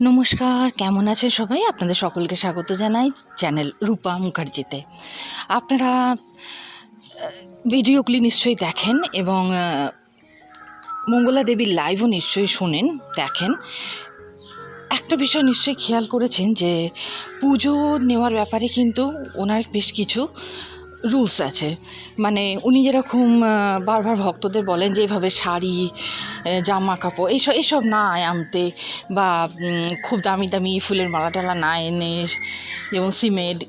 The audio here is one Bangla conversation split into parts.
নমস্কার, কেমন আছেন সবাই? আপনাদের সকলকে স্বাগত জানাই চ্যানেল রূপা মুখার্জিতে। আপনারা ভিডিওগুলি নিশ্চয়ই দেখেন এবং মঙ্গলা দেবীর লাইভও নিশ্চয়ই শোনেন, দেখেন। একটা বিষয় নিশ্চয়ই খেয়াল করেছেন যে, পুজো নেওয়ার ব্যাপারে কিন্তু ওনার বেশ কিছু রুলস আছে। মানে উনি যেরকম বারবার ভক্তদের বলেন যে এভাবে শাড়ি জামা কাপড় এইসব এসব না আনতে বা খুব দামি দামি ফুলের মালা টালা না এনে যেমন সিমেন্ট,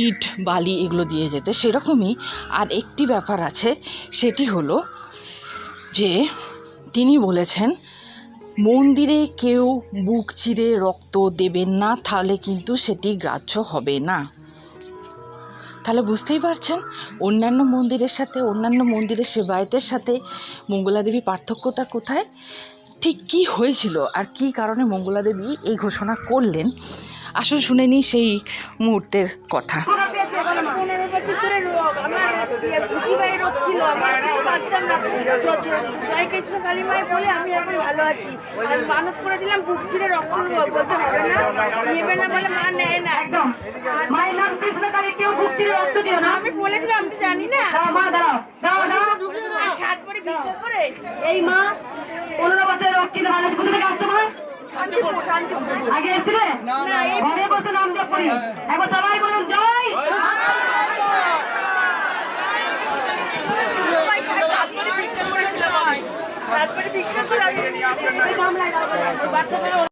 ইট, বালি এগুলো দিয়ে যেতে, সেরকমই। আর একটি ব্যাপার আছে, সেটি হলো যে তিনি বলেছেন, মন্দিরে কেউ বুক চিরে রক্ত দেবেন না, তাহলে কিন্তু সেটি গ্রাহ্য হবে না। তাহলে বুঝতেই পারছেন, অন্যান্য মন্দিরের সাথে, অন্যান্য মন্দিরের সেবায়তের সাথে মঙ্গলা দেবী পার্থক্যতা কোথায়? ঠিক কী হয়েছিল আর কী কারণে মঙ্গলা দেবী এই ঘোষণা করলেন? আসুন শুনে নিই সেই মুহূর্তের কথা। আমি এখন ভালো আছি মানত করেছিলাম বুক ছিঁড়ে রক্ত নেবে না বলে মা নেয় না। একদম। মায়ের নাম কৃষ্ণকালী কেউ ভুগছিল রক্ত দিও না। আমি বলেছিলাম আমি জানি না। মা দাঁড়াও দাও দাও। সাত করে ভিক্ষা করে এই মা পনেরো বছর রোগ ছিল ভালো কোথা থেকে আসছো মা? শান্তিপুর শান্তিপুর। আগে এসেছিলে? ঘরে বসে নাম জপ করি। একবার সবাই বলুন জয়! ভিক্ষা করে বাচ্চাদের